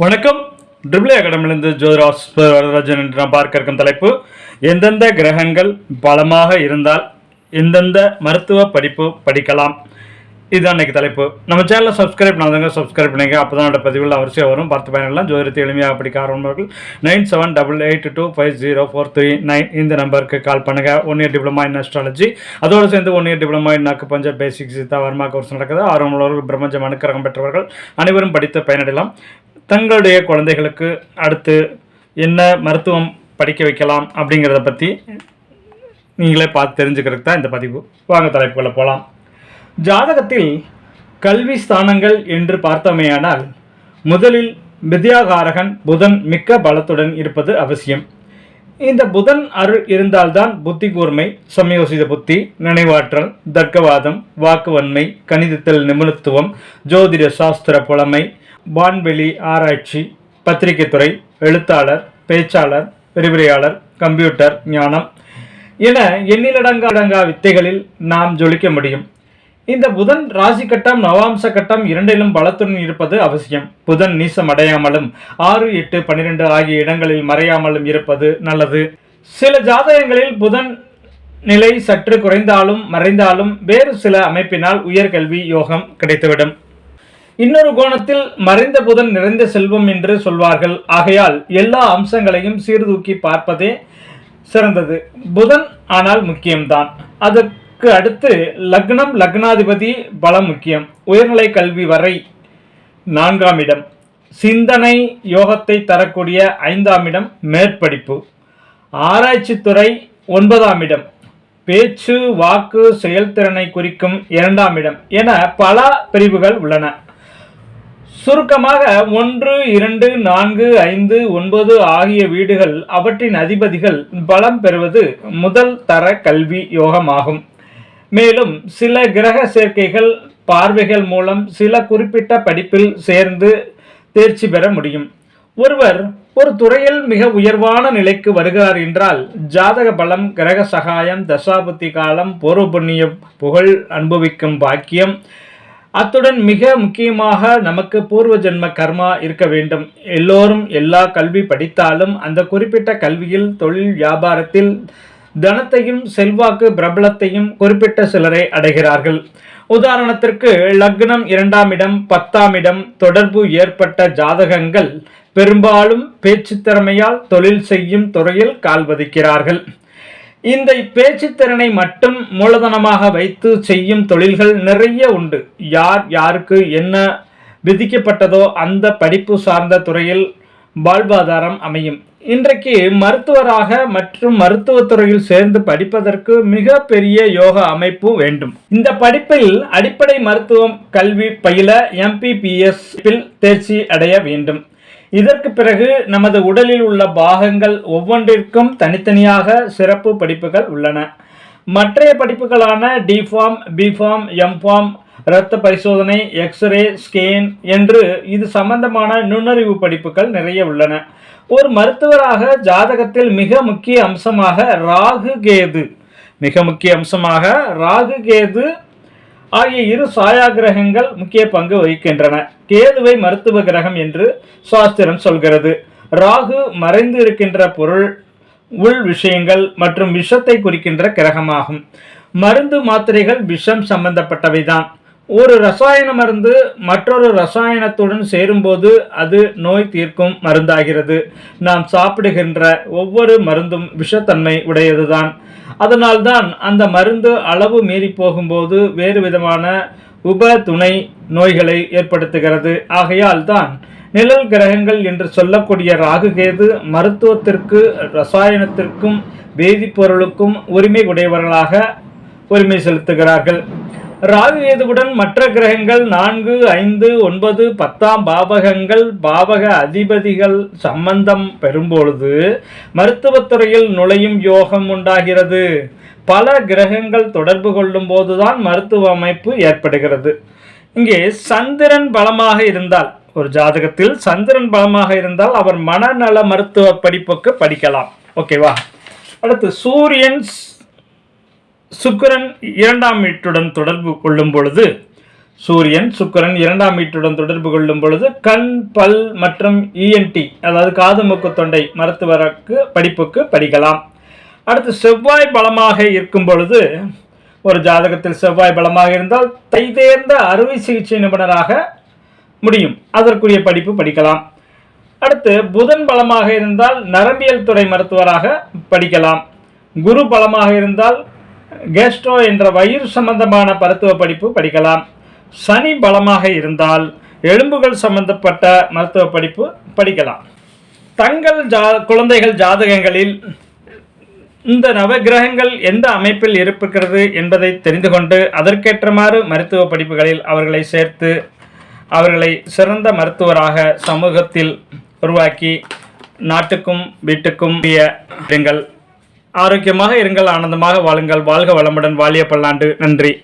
வணக்கம். ட்ரிபிள் அகாடமிலிருந்து ஜோதிராஸ் வரதராஜன் என்று நாம் பார்க்க இருக்கும் தலைப்பு எந்தெந்த கிரகங்கள் பலமாக இருந்தால் எந்தெந்த மருத்துவ படிப்பு படிக்கலாம்? இதுதான் இன்னைக்கு தலைப்பு. நம்ம சேனலை சப்ஸ்கிரைப் பண்ணாதவங்க சப்ஸ்கிரைப் பண்ணிங்க அப்போ தான் என்னோட பதிவுகள் அவசியம் வரும். பார்த்து பயனெல்லாம் ஜோதிடத்தை எளிமையாக படிக்க ஆரம்பர்கள் nine seven double eight two five zero four three nine இந்த நம்பருக்கு கால் பண்ணுங்கள் one year diploma in astrology அதோடு சேர்ந்து ஒன் இயர் டிப்ளமா இன் நாக்கு பஞ்ச பேசிக் சித்தா வர்மா கோர்ஸ் நடக்குது. ஆர்வம் உள்ளவர்கள் பிரம்மஞ்சம் அனுக்கிரகம் பெற்றவர்கள் அனைவரும் படித்து பயனடையலாம். தங்களுடைய குழந்தைகளுக்கு அடுத்து என்ன மருத்துவம் படிக்க வைக்கலாம் அப்படிங்கிறத பற்றி நீங்களே பார்த்து தெரிஞ்சுக்கிறதுக்கு தான் இந்த பதிவு. வாங்க தலைப்புகளை போகலாம் ஜாதகத்தில் கல்வி ஸ்தானங்கள் என்று பார்த்தோமேயானால் முதலில் வித்யாகாரகன் புதன் மிக்க பலத்துடன் இருப்பது அவசியம். இந்த புதன் அருள் இருந்தால்தான் புத்தி கூர்மை சமயோசித புத்தி நினைவாற்றல் தர்க்கவாதம் வாக்குவன்மை கணிதத்தில் நிபுணத்துவம் ஜோதிட சாஸ்திர புலமை வான்வெளி ஆராய்ச்சி பத்திரிகை துறை எழுத்தாளர் பேச்சாளர் விரிவுரையாளர் கம்ப்யூட்டர் ஞானம் என எண்ணிலடங்கா அடங்கா வித்தைகளில் நாம் ஜொலிக்க முடியும். இந்த புதன் ராசி கட்டம் நவாம்ச கட்டம் இரண்டிலும் பலத்துடன் இருப்பது அவசியம். புதன் நீசம் அடையாமலும் ஆறு எட்டு பன்னிரெண்டு ஆகிய இடங்களில் மறையாமலும் இருப்பது நல்லது. சில ஜாதகங்களில் புதன் நிலை சற்று குறைந்தாலும் மறைந்தாலும் வேறு சில அமைப்பினால் உயர்கல்வி யோகம் கிடைத்துவிடும். இன்னொரு கோணத்தில் மறைந்த புதன் நிறைந்த செல்வம் என்று சொல்வார்கள். ஆகையால் எல்லா அம்சங்களையும் சீர்தூக்கி பார்ப்பதே சிறந்தது. புதன் ஆனால் முக்கியம்தான். அதற்கு அடுத்து லக்னம் லக்னாதிபதி பலம் முக்கியம். உயர்நிலை கல்வி வரை நான்காம் இடம். சிந்தனை யோகத்தை தரக்கூடிய ஐந்தாம் இடம் மேற்படிப்பு. ஆராய்ச்சித்துறை ஒன்பதாம் இடம். பேச்சு வாக்கு செயல்திறனை குறிக்கும் இரண்டாம் இடம் என பல பிரிவுகள் உள்ளன. சுருக்கமாக ஒன்று இரண்டு நான்கு ஐந்து ஒன்பது ஆகிய வீடுகள் அவற்றின் அதிபதிகள் பலம் பெறுவது முதல் தர கல்வி யோகமாகும். மேலும் சில கிரக சேர்க்கைகள் பார்வைகள் மூலம் சில குறிப்பிட்ட படிப்பில் சேர்ந்து தேர்ச்சி பெற முடியும். ஒருவர் ஒரு துறையில் மிக உயர்வான நிலைக்கு வருகிறார் என்றால் ஜாதக பலம் கிரக சகாயம் தசாபுத்தி காலம் பூர்வ புண்ணியம் புகழ் அனுபவிக்கும் பாக்கியம் அத்துடன் மிக முக்கியமாக நமக்கு பூர்வ ஜென்ம கர்மா இருக்க வேண்டும். எல்லோரும் எல்லா கல்வி படித்தாலும் அந்த குறிப்பிட்ட கல்வியில் தொழில் வியாபாரத்தில் தனத்தையும் செல்வாக்கு பிரபலத்தையும் குறிப்பிட்ட சிலரை அடைகிறார்கள். உதாரணத்திற்கு லக்னம் இரண்டாம் இடம் பத்தாம் இடம் தொடர்பு ஏற்பட்ட ஜாதகங்கள் பெரும்பாலும் பேச்சு திறமையால் தொழில் செய்யும் துறையில் கால்வதிக்கிறார்கள் இந்த பேச்சுத்திறனை மட்டும் மூலதனமாக வைத்து செய்யும் தொழில்கள் நிறைய உண்டு. யார் யாருக்கு என்ன விதிக்கப்பட்டதோ அந்த படிப்பு சார்ந்த துறையில் வாழ்வாதாரம் அமையும். இன்றைக்கு மருத்துவராக மற்றும் மருத்துவத்துறையில் சேர்ந்து படிப்பதற்கு மிக பெரிய யோக அமைப்பு வேண்டும். இந்த படிப்பில் அடிப்படை மருத்துவம் கல்வி பயில எம்பிபிஎஸ் தேர்ச்சி அடைய வேண்டும். இதற்கு பிறகு நமது உடலில் உள்ள பாகங்கள் ஒவ்வொன்றிற்கும் தனித்தனியாக சிறப்பு படிப்புகள் உள்ளன. மற்றைய படிப்புகளான டிஃபார்ம் பிஃபார்ம் எம்ஃபார்ம் இரத்த பரிசோதனை எக்ஸ்ரே ஸ்கேன் என்று இது சம்பந்தமான நுண்ணறிவு படிப்புகள் நிறைய உள்ளன. ஒரு மருத்துவராக ஜாதகத்தில் மிக முக்கிய அம்சமாக ராகு கேது மிக முக்கிய அம்சமாக ராகு கேது ஆகிய இரு சாயா கிரகங்கள் முக்கிய பங்கு வகிக்கின்றன. கேதுவை மருத்துவ கிரகம் என்று சாஸ்திரம் சொல்கிறது. ராகு மறைந்து இருக்கின்ற பொருள் உள் விஷயங்கள் மற்றும் விஷத்தை குறிக்கின்ற கிரகமாகும். மருந்து மாத்திரைகள் விஷம் சம்பந்தப்பட்டவைதான். ஒரு ரசாயன மருந்து மற்றொரு ரசாயனத்துடன் சேரும்போது அது நோய் தீர்க்கும் மருந்தாகிறது. நாம் சாப்பிடுகின்ற ஒவ்வொரு மருந்தும் விஷத்தன்மை உடையதுதான். அதனால்தான் அந்த மருந்து அளவு மீறி போகும்போது வேறு விதமான உப துணை நோய்களை ஏற்படுத்துகிறது. ஆகையால் தான் நிழல் கிரகங்கள் என்று சொல்லக்கூடிய ராகுகேது மருத்துவத்திற்கு ரசாயனத்திற்கும் வேதிப்பொருளுக்கும் உரிமை உடையவர்களாக உரிமை செலுத்துகிறார்கள். ராகுகேதுவுடன் மற்ற கிரகங்கள் நான்கு ஐந்து ஒன்பது பத்தாம் பாவகங்கள் பாவக அதிபதிகள் சம்பந்தம் பெறும்பொழுது மருத்துவத்துறையில் நுழையும் யோகம் உண்டாகிறது. பல கிரகங்கள் தொடர்பு கொள்ளும் போதுதான் மருத்துவ அமைப்பு ஏற்படுகிறது. இங்கே சந்திரன் பலமாக இருந்தால் ஒரு ஜாதகத்தில் சந்திரன் பலமாக இருந்தால் அவர் மனநல மருத்துவ படிப்புக்கு படிக்கலாம். ஓகேவா? அடுத்து சூரியன் சுக்கிரன் இரண்டாம் வீட்டுடன் தொடர்பு கொள்ளும் பொழுது சூரியன் சுக்கிரன் இரண்டாம் வீட்டுடன் தொடர்பு கொள்ளும் பொழுது கண் பல் மற்றும் இஎன்டி அதாவது காது மூக்கு தொண்டை மருத்துவருக்கு படிப்புக்கு படிக்கலாம். அடுத்து செவ்வாய் பலமாக இருக்கும் பொழுது ஒரு ஜாதகத்தில் செவ்வாய் பலமாக இருந்தால் தைதேர்ந்த அறுவை சிகிச்சை நிபுணராக முடியும். அதற்குரிய படிப்பு படிக்கலாம். அடுத்து புதன் பலமாக இருந்தால் நரம்பியல் துறை மருத்துவராக படிக்கலாம். குரு பலமாக இருந்தால் கேஸ்ட்ரோ என்ற வயிறு சம்பந்தமான மருத்துவ படிப்பு படிக்கலாம். சனி பலமாக இருந்தால் எலும்புகள் சம்பந்தப்பட்ட மருத்துவ படிப்பு படிக்கலாம். தங்கள் ஜா குழந்தைகள் ஜாதகங்களில் இந்த நவகிரகங்கள் எந்த அமைப்பில் இருக்கிறது என்பதை தெரிந்து கொண்டு அதற்கேற்றமாறு மருத்துவ படிப்புகளில் அவர்களை சேர்த்து அவர்களை சிறந்த மருத்துவராக சமூகத்தில் உருவாக்கி நாட்டுக்கும் வீட்டுக்கும் உரிய இருங்கள் ஆரோக்கியமாக இருங்கள் ஆனந்தமாக வாழுங்கள். வாழ்க வளமுடன் வாழிய பல்லாண்டு. நன்றி.